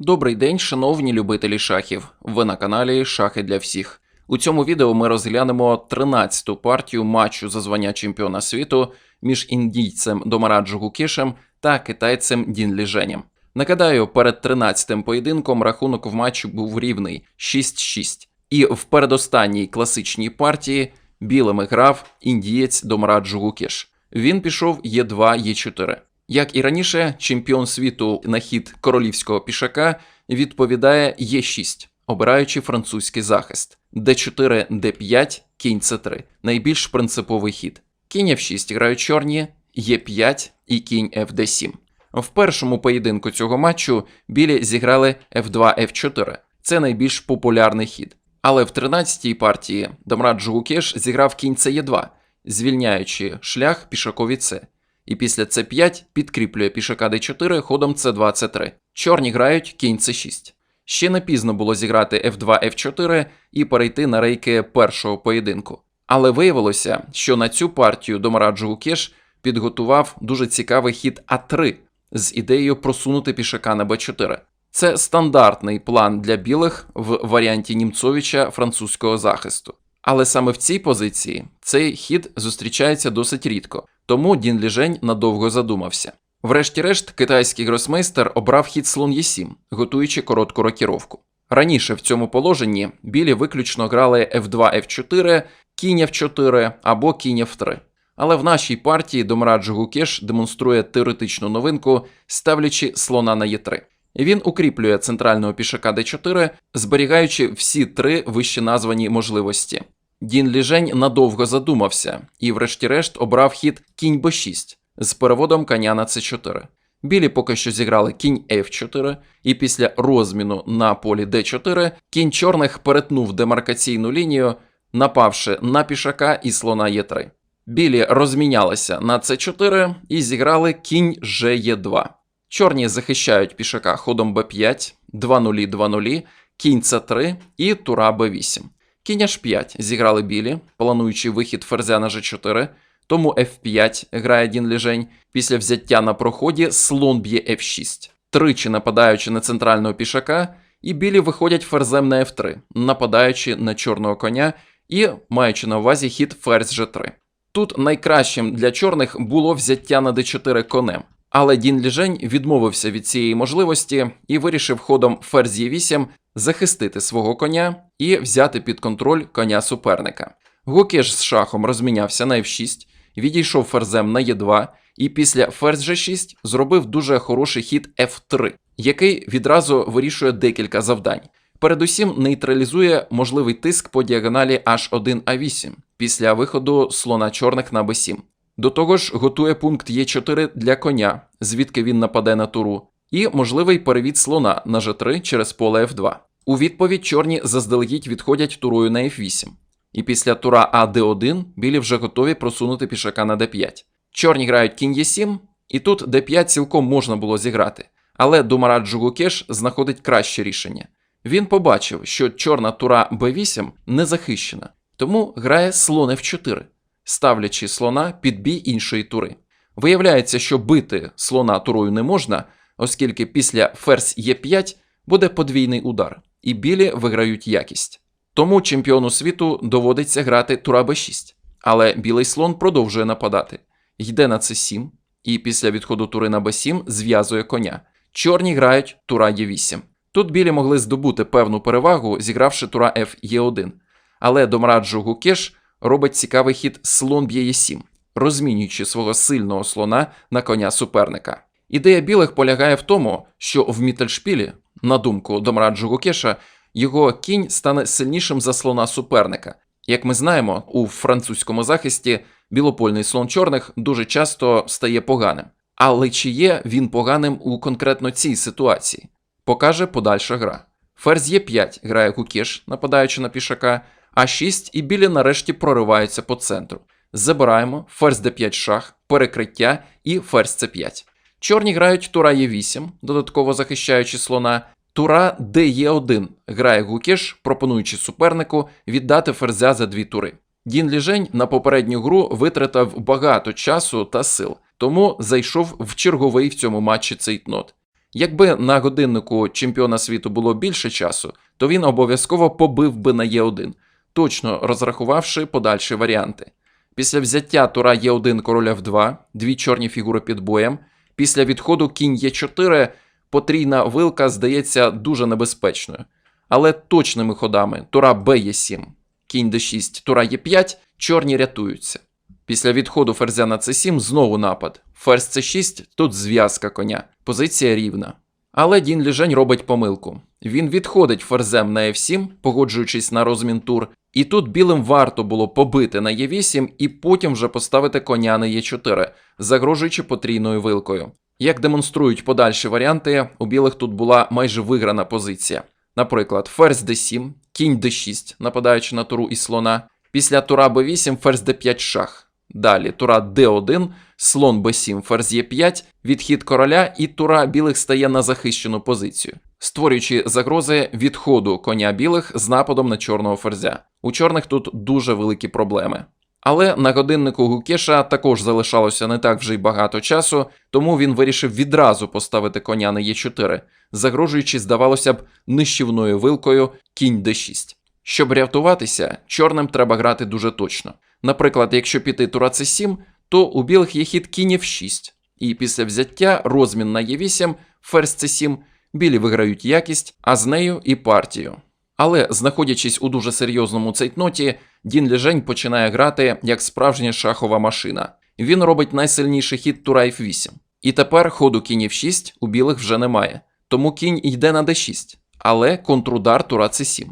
Добрий день, шановні любителі шахів. Ви на каналі Шахи для всіх. У цьому відео ми розглянемо 13-ту партію матчу за звання чемпіона світу між індійцем Домараджо Гукішем та китайцем Дін Ліженєм. Нагадаю, перед 13-тим поєдинком рахунок в матчі був рівний 6-6. І в передостанній класичній партії білими грав індієць Домараджо Гукіш. Він пішов Е2, Е4. Як і раніше, чемпіон світу на хід королівського пішака відповідає Е6, обираючи французький захист. Д4, Д5, кінь С3 найбільш принциповий хід. Кінь F6 грають чорні, Е5 і кінь ФД7. В першому поєдинку цього матчу білі зіграли F2, F4. Це найбільш популярний хід. Але в 13-й партії Дамраджо Гукеш зіграв кінь С2, звільняючи шлях пішакові С і після С5 підкріплює пішака d4 ходом С2, С3. Чорні грають кінь С6. Ще не пізно було зіграти F2, F4 і перейти на рейки першого поєдинку. Але виявилося, що на цю партію Домараджо Гукеш підготував дуже цікавий хід А3 з ідеєю просунути пішака на Б4. Це стандартний план для білих в варіанті Німцовича французького захисту. Але саме в цій позиції цей хід зустрічається досить рідко, тому Дін Ліжень надовго задумався. Врешті-решт, китайський гросмейстер обрав хід слон Е7, готуючи коротку рокіровку. Раніше в цьому положенні білі виключно грали F2, F4, кінь F4 або кінь F3. Але в нашій партії Домраджо Гукеш демонструє теоретичну новинку, ставлячи слона на Е3. Він укріплює центрального пішака d4, зберігаючи всі три вище названі можливості. Дін Ліжень надовго задумався і, врешті-решт, обрав хід кінь b6 з переводом коня на c4. Білі поки що зіграли кінь f4, і після розміну на полі d4 кінь чорних перетнув демаркаційну лінію, напавши на пішака і слона e3. Білі розмінялися на c4 і зіграли кінь же2. Чорні захищають пішака ходом b5, 2-0, 2-0, кінь c3 і тура b8. Кінь h5 зіграли білі, плануючи вихід ферзя на g4, тому f5 грає Дін Ліжень. Після взяття на проході слон б'є f6, тричі нападаючи на центрального пішака, і білі виходять ферзем на f3, нападаючи на чорного коня і маючи на увазі хід ферзь g3. Тут найкращим для чорних було взяття на d4 конем. Але Дін Ліжень відмовився від цієї можливості і вирішив ходом ферзь Е8 захистити свого коня і взяти під контроль коня суперника. Гукеш з шахом розмінявся на F6, відійшов ферзем на Е2 і після ферзь G6 зробив дуже хороший хід F3, який відразу вирішує декілька завдань. Передусім нейтралізує можливий тиск по діагоналі H1A8 після виходу слона чорних на b7. До того ж, готує пункт Е4 для коня, звідки він нападе на туру, і можливий перевід слона на G3 через поле F2. У відповідь чорні заздалегідь відходять турою на F8. І після тура АД1 білі вже готові просунути пішака на d5. Чорні грають кінь Е7, і тут d5 цілком можна було зіграти. Але Думараджо Гукеш знаходить краще рішення. Він побачив, що чорна тура b8 не захищена, тому грає слон F4 ставлячи слона під бій іншої тури. Виявляється, що бити слона турою не можна, оскільки після ферзь Е5 буде подвійний удар, і білі виграють якість. Тому чемпіону світу доводиться грати тура Б6, але білий слон продовжує нападати, йде на С7, і після відходу тури на Б7 зв'язує коня. Чорні грають тура Е8. Тут білі могли здобути певну перевагу, зігравши тура Ф Е1. Але Домраджо Гукеш робить цікавий хід слон б'є 7 розмінюючи свого сильного слона на коня суперника. Ідея білих полягає в тому, що в Міттельшпілі, на думку Домраджо Гукеша, його кінь стане сильнішим за слона суперника. Як ми знаємо, у французькому захисті білопольний слон чорних дуже часто стає поганим. Але чи є він поганим у конкретно цій ситуації? Покаже подальша гра. Ферзь Е5 грає Гукеш, нападаючи на пішака, а6 і білі нарешті прориваються по центру. Забираємо ферзь d5 шах, перекриття і ферзь c5. Чорні грають тура Е8, додатково захищаючи слона. Тура Де1 грає Гукеш, пропонуючи супернику віддати ферзя за дві тури. Дін Ліжень на попередню гру витратив багато часу та сил, тому зайшов в черговий в цьому матчі цейтнот. Якби на годиннику чемпіона світу було більше часу, то він обов'язково побив би на Е1, точно розрахувавши подальші варіанти. Після взяття тура Е1 короля в 2, дві чорні фігури під боєм, після відходу кінь Е4 потрійна вилка здається дуже небезпечною. Але точними ходами тура Б7, кінь Д6, тура Е5 чорні рятуються. Після відходу ферзя на С7 знову напад. Ферзь С6, тут зв'язка коня. Позиція рівна. Але Дін Ліжень робить помилку. Він відходить ферзем на F7, погоджуючись на розмін тур, і тут білим варто було побити на Е8 і потім вже поставити коня на Е4, загрожуючи потрійною вилкою. Як демонструють подальші варіанти, у білих тут була майже виграна позиція. Наприклад, ферзь d7, кінь d6, нападаючи на туру і слона. Після тура b8 ферзь d5 шах. Далі тура d1, слон b7, ферзь e5, відхід короля, і тура білих стає на захищену позицію, створюючи загрози відходу коня білих з нападом на чорного ферзя. У чорних тут дуже великі проблеми. Але на годиннику Гукеша також залишалося не так вже й багато часу, тому він вирішив відразу поставити коня на Е4, загрожуючи, здавалося б, нищівною вилкою кінь d6. Щоб рятуватися, чорним треба грати дуже точно. Наприклад, якщо піти тура c7, то у білих є хід кінь f6, і після взяття розмін на e8, ферзь c7, білі виграють якість, а з нею і партію. Але, знаходячись у дуже серйозному цейтноті, Дін Ліжень починає грати як справжня шахова машина. Він робить найсильніший хід тура F8. І тепер ходу кінь F6 у білих вже немає. Тому кінь йде на D6, але контрудар тура C7.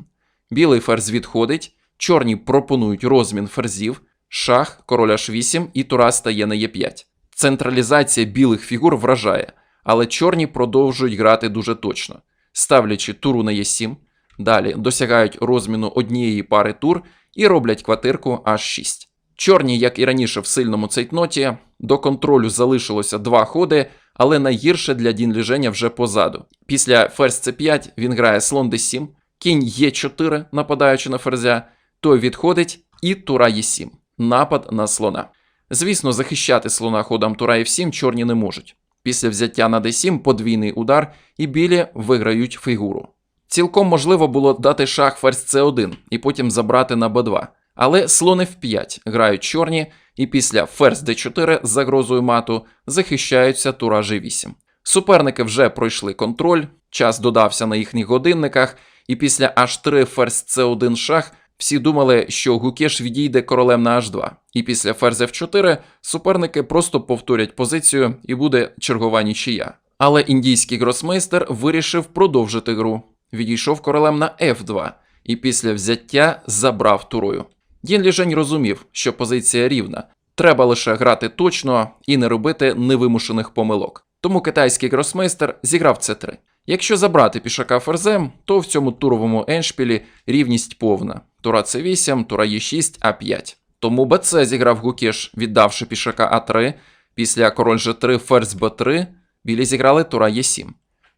Білий ферзь відходить, чорні пропонують розмін ферзів, шах, король H8 і тура стає на Е5. Централізація білих фігур вражає, але чорні продовжують грати дуже точно, ставлячи туру на Е7, далі досягають розміну однієї пари тур і роблять квартирку H6. Чорні, як і раніше в сильному цейтноті, до контролю залишилося два ходи, але найгірше для Дін Ліженя вже позаду. Після ферзь c5 він грає слон d7, кінь Е4, нападаючи на ферзя, той відходить і тура Е7, напад на слона. Звісно, захищати слона ходом тура F7 чорні не можуть. Після взяття на d7 подвійний удар і білі виграють фігуру. Цілком можливо було дати шах ферзь c1 і потім забрати на b2. Але слон f5 грають чорні, і після ферзь d4 з загрозою мату захищаються тура g8. Суперники вже пройшли контроль, час додався на їхніх годинниках, і після h3 ферзь c1 шах всі думали, що Гукеш відійде королем на h2. І після ферзь f4 суперники просто повторять позицію і буде чергова нічия. Але індійський гросмейстер вирішив продовжити гру. Відійшов королем на f2 і після взяття забрав турою. Дін Ліжень розумів, що позиція рівна. Треба лише грати точно і не робити невимушених помилок. Тому китайський гросмейстер зіграв c3. Якщо забрати пішака ферзем, то в цьому туровому еншпілі рівність повна. Тура c8, тура e6, а5. Тому БЦ зіграв Гукеш, віддавши пішака А3. Після король G3, ферзь Б3, білі зіграли тура Е7.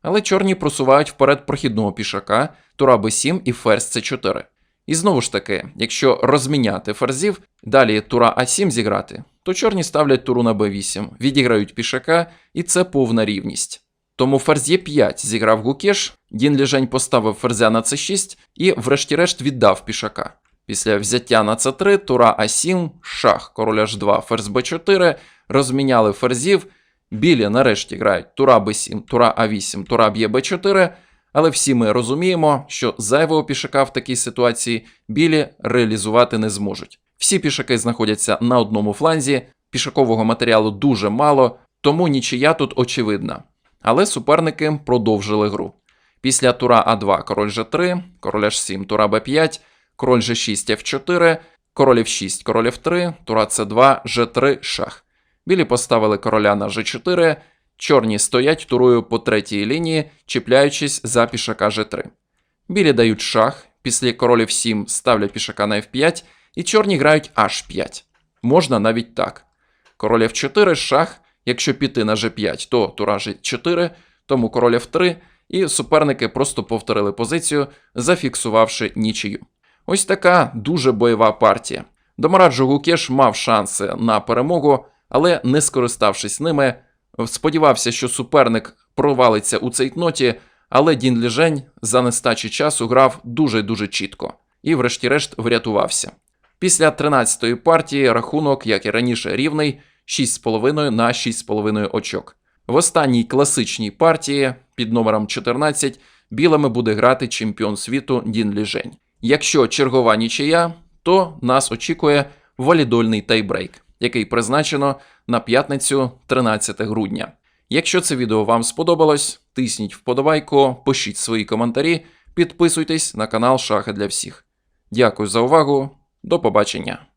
Але чорні просувають вперед прохідного пішака, тура Б7 і ферзь С4. І знову ж таки, якщо розміняти ферзів, далі тура А7 зіграти, то чорні ставлять туру на Б8, відіграють пішака, і це повна рівність. Тому ферзь Е5 зіграв Гукеш, Дін Ліжень поставив ферзя на С6 і, врешті-решт, віддав пішака. Після взяття на С3, тура А7, шах, король H2, ферзь Б4, розміняли ферзів, білі нарешті грають тура Б7, тура А8, тура б'є Б4, але всі ми розуміємо, що зайвого пішака в такій ситуації білі реалізувати не зможуть. Всі пішаки знаходяться на одному фланзі, пішакового матеріалу дуже мало, тому нічия тут очевидна. Але суперники продовжили гру. Після тура А2 король Ж3, король H7, тура Б5, король G6, F4, король F6, король F3, тура С2, G3, шах. Білі поставили короля на G4, чорні стоять турою по третій лінії, чіпляючись за пішака G3. Білі дають шах, після король F7 ставлять пішака на F5, і чорні грають H5. Можна навіть так. Король F4, шах, якщо піти на G5, то тура G4, тому король F3, і суперники просто повторили позицію, зафіксувавши нічию. Ось така дуже бойова партія. Домараджо Гукеш мав шанси на перемогу, але не скориставшись ними, сподівався, що суперник провалиться у цейтноті, але Дін Ліжень за нестачі часу грав дуже-дуже чітко і, врешті-решт, врятувався. Після 13-ї партії рахунок, як і раніше, рівний 6,5 на 6,5 очок. В останній класичній партії під номером 14 білими буде грати чемпіон світу Дін Ліжень. Якщо чергова нічия, то нас очікує валідольний тайбрейк, який призначено на п'ятницю 13 грудня. Якщо це відео вам сподобалось, тисніть вподобайку, пишіть свої коментарі, підписуйтесь на канал Шахи для всіх. Дякую за увагу, до побачення.